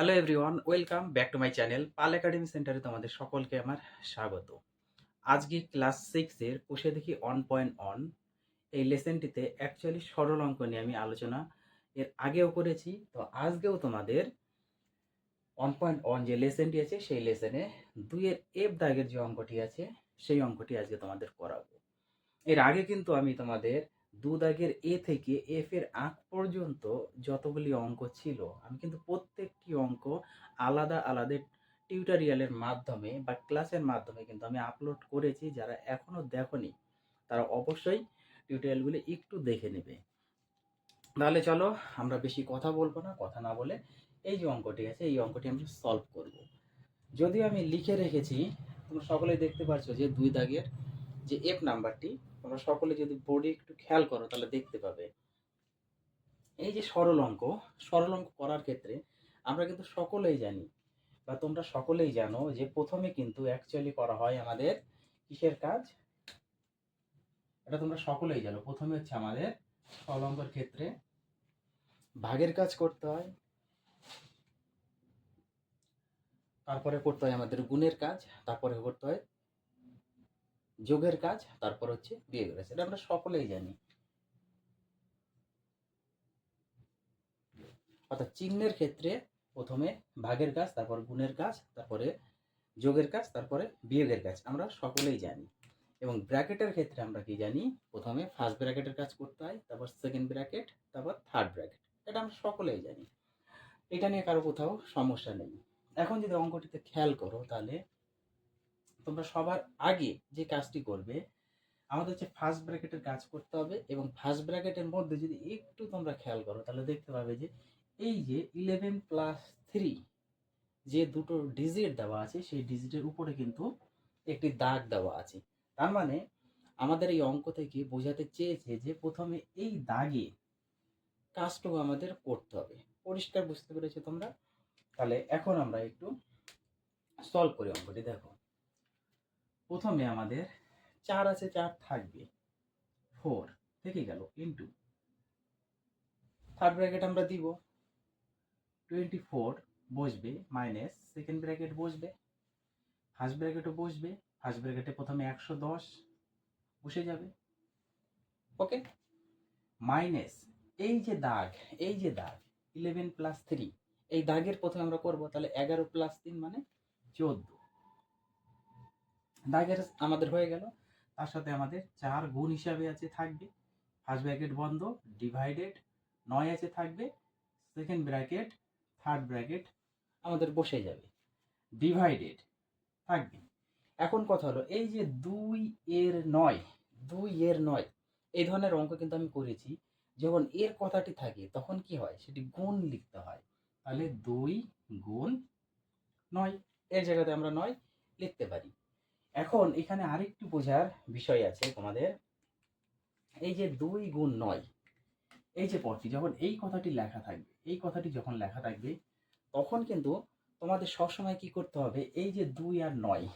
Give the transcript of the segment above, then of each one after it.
Hello everyone welcome back to my channel Pal academy সেন্টারে তোমাদের সকলকে আমার স্বাগত। আজকে ক্লাস সিক্সের কোষে দেখি অন পয়েন্ট অন এই লেসেনটিতে অ্যাকচুয়ালি সরল অঙ্ক নিয়ে আমি আলোচনা এর আগেও করেছি। তো আজকেও তোমাদের অন পয়েন্ট অন যে লেসেনটি আছে, সেই লেসেনে দুইয়ের এফ দাগের যে অঙ্কটি আছে, সেই অঙ্কটি আজকে তোমাদের করাবো। এর আগে কিন্তু আমি তোমাদের দু দাগের এ থেকে এফ এর আগ পর্যন্ত যতগুলি অঙ্ক ছিল, আমি কিন্তু প্রত্যেকটি অঙ্ক আলাদা আলাদা টিউটোরিয়ালের মাধ্যমে বা ক্লাসের মাধ্যমে কিন্তু আমি আপলোড করেছি, যারা এখনও দেখোনি তারা অবশ্যই টিউটোরিয়ালগুলি একটু দেখে নেবে। তাহলে চলো আমরা বেশি কথা বলব না, কথা না বলে এই যে অঙ্কটি আছে, এই অঙ্কটি আমরা সলভ করব। যদিও আমি লিখে রেখেছি, তোমরা সকলেই দেখতে পাচ্ছ যে দুই দাগের যে এফ নাম্বারটি, তোমরা সকলে যদি বোর্ডে একটু খেয়াল করো, তাহলে দেখতে পাবে। এই যে সরল অঙ্ক সরল অঙ্ক করার ক্ষেত্রে আমরা কিন্তু সকলেই জানি, বা তোমরা সকলেই জানো যে প্রথমে কিন্তু অ্যাকচুয়ালি করা হয় আমাদের কিসের কাজ? এটা তোমরা সকলেই জানো। প্রথমে হচ্ছে আমাদের সরল অঙ্কের ক্ষেত্রে ভাগের কাজ করতে হয়, তারপরে করতে হয় আমাদের গুণের কাজ, তারপরে করতে হয় যোগের কাজ, তারপর হচ্ছে বিয়োগের কাজ এটা আমরা সকলেই জানি। অর্থাৎ চিহ্নের ক্ষেত্রে প্রথমে ভাগের কাজ, তারপর গুণের কাজ, তারপরে যোগের কাজ, তারপরে বিয়োগের কাজ। আমরা সকলেই জানি। এবং ব্র্যাকেটের ক্ষেত্রে আমরা কি জানি? প্রথমে ফার্স্ট ব্র্যাকেটের কাজ করতে হয়, তারপর সেকেন্ড ব্র্যাকেট, তারপর থার্ড ব্র্যাকেট। এটা আমরা সকলেই জানি। এটা নিয়ে কারও কোথাও সমস্যা নেই। এখন যদি অঙ্কটিতে খেয়াল করো, তাহলে তোমরা সবার আগে যে কাজটি করবে, আমাদের হচ্ছে ফার্স্ট ব্র্যাকেটের কাজ করতে হবে এবং ফার্স্ট ব্র্যাকেটের মধ্যে যদি একটু তোমরা খেয়াল করো, তাহলে দেখতে পাবে যে এই যে ইলেভেন প্লাস থ্রি যে দুটো ডিজিট দেওয়া আছে, সেই ডিজিটের উপরে কিন্তু একটি দাগ দেওয়া আছে। তার মানে আমাদের এই অঙ্ক থেকে বোঝাতে চেয়েছে যে প্রথমে এই দাগে কাজটুকু আমাদের করতে হবে। পরিষ্কার বুঝতে পেরেছ তোমরা? তাহলে এখন আমরা একটু সলভ করি অঙ্কটি, দেখো। প্রথমে আমাদের চার আছে, চার থাকবে। ফোর থেকে গেল ইন্টু থার্ড ব্র্যাকেট আমরা দিব। টোয়েন্টি ফোর বসবে মাইনাস সেকেন্ড ব্র্যাকেট বসবে। ফার্স্ট ব্র্যাকেটও বসবে। ফার্স্ট ব্র্যাকেটে প্রথমে একশো দশ বসে যাবে। ওকে মাইনাস এই যে দাগ, এই যে দাগ ইলেভেন প্লাস থ্রি এই দাগের প্রথমে আমরা করব, তাহলে এগারো প্লাস তিন মানে চোদ্দ। দাগের আমাদের হয়ে গেল। তার সাথে আমাদের চার গুণ হিসাবে আছে থাকবে। ফার্স্ট ব্র্যাকেট বন্ধ ডিভাইডেড নয় আছে থাকবে। সেকেন্ড ব্র্যাকেট থার্ড ব্র্যাকেট আমাদের বসে যাবে। ডিভাইডেড থাকবে। এখন কথা হলো, এই যে দুই এর নয়, দুই এর নয়, এই ধরনের অঙ্ক কিন্তু আমি করেছি। যখন এর কথাটি থাকে, তখন কি হয়? সেটি গুণ লিখতে হয়। তাহলে দুই গুণ নয় এর জায়গাতে আমরা নয় লিখতে পারি। এখন এখানে আরেকটু বোঝার বিষয় আছে তোমাদের। এই যে দুই গুণ নয়, এই যে পদটি, যখন এই কথাটি লেখা থাকবে, এই কথাটি যখন লেখা থাকবে, তখন কিন্তু তোমাদের সবসময় কি করতে হবে? এই যে দুই আর নয়,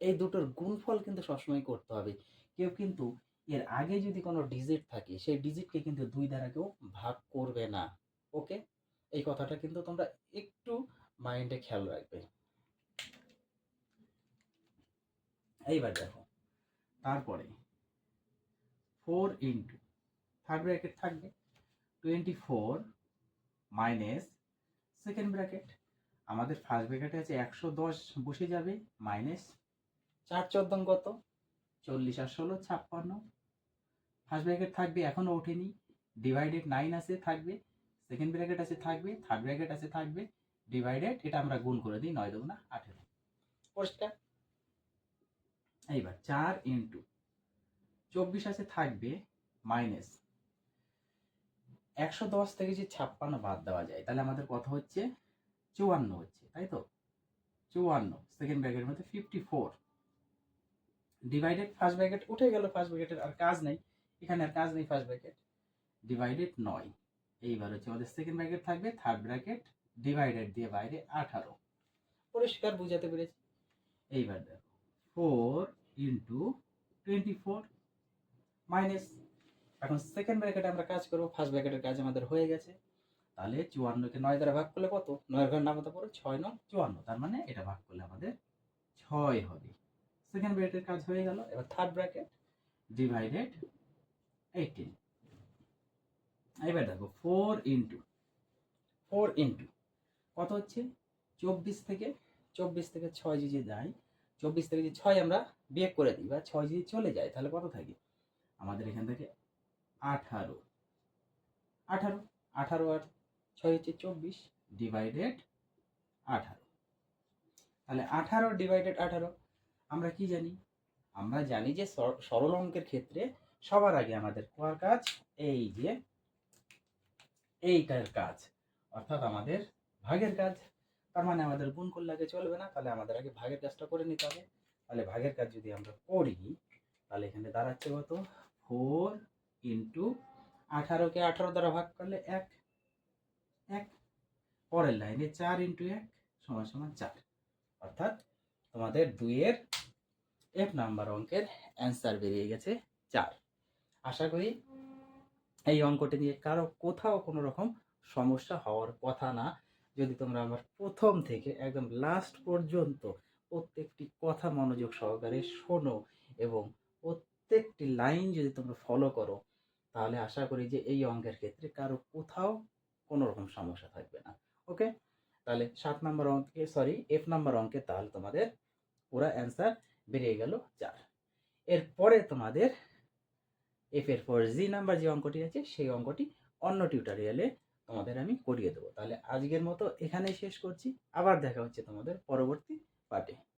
এই দুটোর গুণফল কিন্তু সবসময় করতে হবে। কেউ কিন্তু এর আগে যদি কোনো ডিজিট থাকে, সেই ডিজিটকে কিন্তু দুই দ্বারা কেউ ভাগ করবে না। ওকে এই কথাটা কিন্তু তোমরা একটু মাইন্ডে খেয়াল রাখবে। এইবার দেখো। তারপরে ফোর ইন্টু থার্ড ব্র্যাকেট থাকবে। Twenty four minus second bracket আমাদের ফার্স্ট ব্র্যাকেটে আছে একশো দশ, বসে যাবে মাইনাস চার চোদ্দম কত? চল্লিশ আর ষোলো, ছাপ্পান্ন। ফার্স্ট ব্র্যাকেট থাকবে এখনও ওঠেনি। ডিভাইডেড নাইন আছে, থাকবে। সেকেন্ড ব্র্যাকেট আছে, থাকবে। থার্ড ব্র্যাকেট আছে, থাকবে। ডিভাইডেড এটা আমরা গুণ করে দিই, নয় দেবো না আঠেরো। পরিষ্কার এইবার চার ইন্টু চব্বিশ আছে থাকবে মাইনাস একশো দশ থেকে যে ছাপ্পান্ন বাদ দেওয়া যায়, তাহলে আমাদের কথা হচ্ছে? চুয়ান্ন হচ্ছে, তাই তো? চুয়ান্ন সেকেন্ড ব্র্যাকেটের মধ্যে fifty four divided first bracket উঠে গেল ফার্স্ট ব্র্যাকেটের আর কাজ নেই। এখানে আর কাজ নেই ফার্স্ট ব্র্যাকেট ডিভাইডেড নয়। এইবার হচ্ছে আমাদের সেকেন্ড ব্র্যাকেট থাকবে থার্ড ব্র্যাকেট ডিভাইডেড দিয়ে বাইরে আঠারো। পরিষ্কার বুঝাতে পেরেছি। এইবার দেখো four into twenty four minus এখন সেকেন্ড ব্র্যাকেটে আমরা কাজ করব ফার্স্ট ব্র্যাকেটের কাজ আমাদের হয়ে গেছে। তাহলে চুয়ান্নকে নয় দ্বারা ভাগ করলে কত? নয়ের ঘর নামতা পড়ে ছয় নং চুয়ান্ন। তার মানে এটা ভাগ করলে আমাদের ছয় হবে। সেকেন্ড ব্র্যাকেটের কাজ হয়ে গেল, এবার থার্ড ব্র্যাকেট ডিভাইডেড এইটিন এবার দেখো ফোর ইন্টু ফোর ইন্টু কত হচ্ছে? চব্বিশ থেকে চব্বিশ থেকে ছয় যদি যায় চব্বিশ থেকে যদি ছয় আমরা বিয়োগ করে দিই বা ছয় যদি চলে যায়, তাহলে কত থাকে? আমাদের এখান থেকে আঠারো। আঠারো? আঠারো আর ছয় হচ্ছে চব্বিশ ডিভাইডেড আঠারো। তাহলে আঠারো ডিভাইডেড আঠারো, আমরা কি জানি? আমরা জানি যে সর- সরল অঙ্কের ক্ষেত্রে সবার আগে আমাদের কোয়ার কাজ? এই যে, এইটার কাজ। অর্থাৎ আমাদের ভাগের কাজ। তার মানে আমাদের গুণ করলে আগে চলবে না, তাহলে আমাদের আগে ভাগের কাজটা করে নিতে হবে। তাহলে ভাগের কাজ যদি আমরা করি, তাহলে এখানে দাঁড়াচ্ছে কত? ফোর ইন্টু আঠারোকে আঠারো দ্বারা ভাগ করলে এক। এক। পরের লাইনে চার ইন্টু এক সমান সমান চার। অর্থাৎ তোমাদের দুইয়ের এক নাম্বার অঙ্কের অ্যান্সার বেরিয়ে গেছে চার। আশা করি এই অঙ্কটি নিয়ে কারও কোথাও কোনো রকম সমস্যা হওয়ার কথা না। যদি তোমরা আমার প্রথম থেকে একদম লাস্ট পর্যন্ত প্রত্যেকটি কথা মনোযোগ সহকারে শোনো এবং প্রত্যেকটি লাইন যদি তোমরা ফলো করো, তাহলে আশা করি যে এই অঙ্কের ক্ষেত্রে কারও কোথাও কোনো রকম সমস্যা থাকবে না। ওকে তাহলে সাত নম্বর অঙ্কে সরি এফ নাম্বার অঙ্কে তাহলে তোমাদের পুরো অ্যান্সার বেরিয়ে গেল চার। এরপরে তোমাদের এফ এর পর জি নাম্বার যে অঙ্কটি আছে, সেই অঙ্কটি অন্য টিউটোরিয়ালে তোমাদের আমি করিয়ে দেবো। তাহলে আজকের মতো এখানেই শেষ করছি। আবার দেখা হচ্ছে তোমাদের পরবর্তী পার্টে